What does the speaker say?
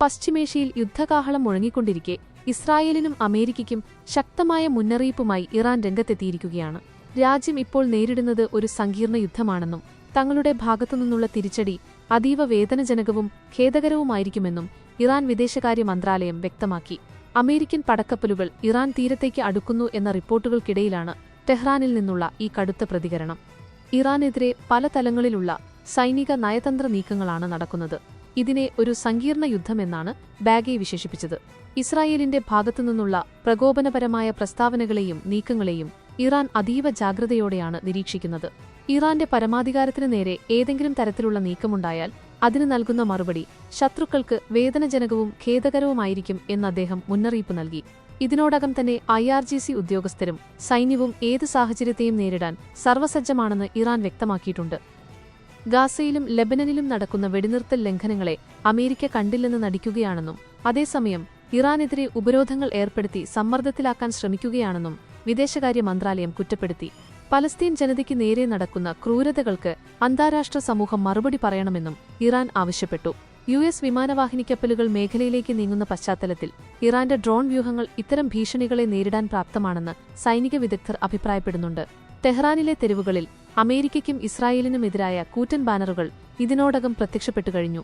പശ്ചിമേഷ്യയിൽ യുദ്ധകാഹളം മുഴങ്ങിക്കൊണ്ടിരിക്കെ ഇസ്രായേലിനും അമേരിക്കയ്ക്കും ശക്തമായ മുന്നറിയിപ്പുമായി ഇറാൻ രംഗത്തെത്തിയിരിക്കുകയാണ്. രാജ്യം ഇപ്പോൾ നേരിടുന്നത് ഒരു സങ്കീർണ യുദ്ധമാണെന്നും തങ്ങളുടെ ഭാഗത്തുനിന്നുള്ള തിരിച്ചടി അതീവ വേദനജനകവും ഖേദകരവുമായിരിക്കുമെന്നും ഇറാൻ വിദേശകാര്യ മന്ത്രാലയം വ്യക്തമാക്കി. അമേരിക്കൻ പടക്കപ്പലുകൾ ഇറാൻ തീരത്തേക്ക് അടുക്കുന്നു എന്ന റിപ്പോർട്ടുകൾക്കിടയിലാണ് ടെഹ്റാനിൽ നിന്നുള്ള ഈ കടുത്ത പ്രതികരണം. ഇറാനെതിരെ പല തലങ്ങളിലുള്ള സൈനിക നയതന്ത്ര നീക്കങ്ങളാണ് നടക്കുന്നത്. ഇതിനെ ഒരു സങ്കീർണ യുദ്ധമെന്നാണ് ബാഗെ വിശേഷിപ്പിച്ചത്. ഇസ്രായേലിന്റെ ഭാഗത്തുനിന്നുള്ള പ്രകോപനപരമായ പ്രസ്താവനകളെയും നീക്കങ്ങളെയും ഇറാൻ അതീവ ജാഗ്രതയോടെയാണ് നിരീക്ഷിക്കുന്നത്. ഇറാന്റെ പരമാധികാരത്തിനു നേരെ ഏതെങ്കിലും തരത്തിലുള്ള നീക്കമുണ്ടായാൽ അതിന് നൽകുന്ന മറുപടി ശത്രുക്കൾക്ക് വേദനജനകവും ഖേദകരവുമായിരിക്കും എന്ന് അദ്ദേഹം മുന്നറിയിപ്പ് നൽകി. ഇതിനോടകം തന്നെ ഐ ആർ ജി സി ഉദ്യോഗസ്ഥരും സൈന്യവും ഏത് സാഹചര്യത്തെയും നേരിടാൻ സർവസജ്ജമാണെന്ന് ഇറാൻ വ്യക്തമാക്കിയിട്ടുണ്ട്. ഗാസയിലും ലെബനനിലും നടക്കുന്ന വെടിനിർത്തൽ ലംഘനങ്ങളെ അമേരിക്ക കണ്ടില്ലെന്ന് നടിക്കുകയാണെന്നും അതേസമയം ഇറാനെതിരെ ഉപരോധങ്ങൾ ഏർപ്പെടുത്തി സമ്മർദ്ദത്തിലാക്കാൻ ശ്രമിക്കുകയാണെന്നും വിദേശകാര്യ മന്ത്രാലയം കുറ്റപ്പെടുത്തി. പലസ്തീൻ ജനതയ്ക്ക് നേരെ നടക്കുന്ന ക്രൂരതകൾക്ക് അന്താരാഷ്ട്ര സമൂഹം മറുപടി പറയണമെന്നും ഇറാൻ ആവശ്യപ്പെട്ടു. യു എസ് വിമാനവാഹിനി കപ്പലുകൾ മേഖലയിലേക്ക് നീങ്ങുന്ന പശ്ചാത്തലത്തിൽ ഇറാന്റെ ഡ്രോൺ വ്യൂഹങ്ങൾ ഇത്തരം ഭീഷണികളെ നേരിടാൻ പ്രാപ്തമാണെന്ന് സൈനിക വിദഗ്ധർ അഭിപ്രായപ്പെടുന്നുണ്ട്. ടെഹ്റാനിലെ തെരുവുകളിൽ അമേരിക്കയ്ക്കും ഇസ്രായേലിനുമെതിരായ കൂറ്റൻ ബാനറുകൾ ഇതിനോടകം പ്രത്യക്ഷപ്പെട്ടു കഴിഞ്ഞു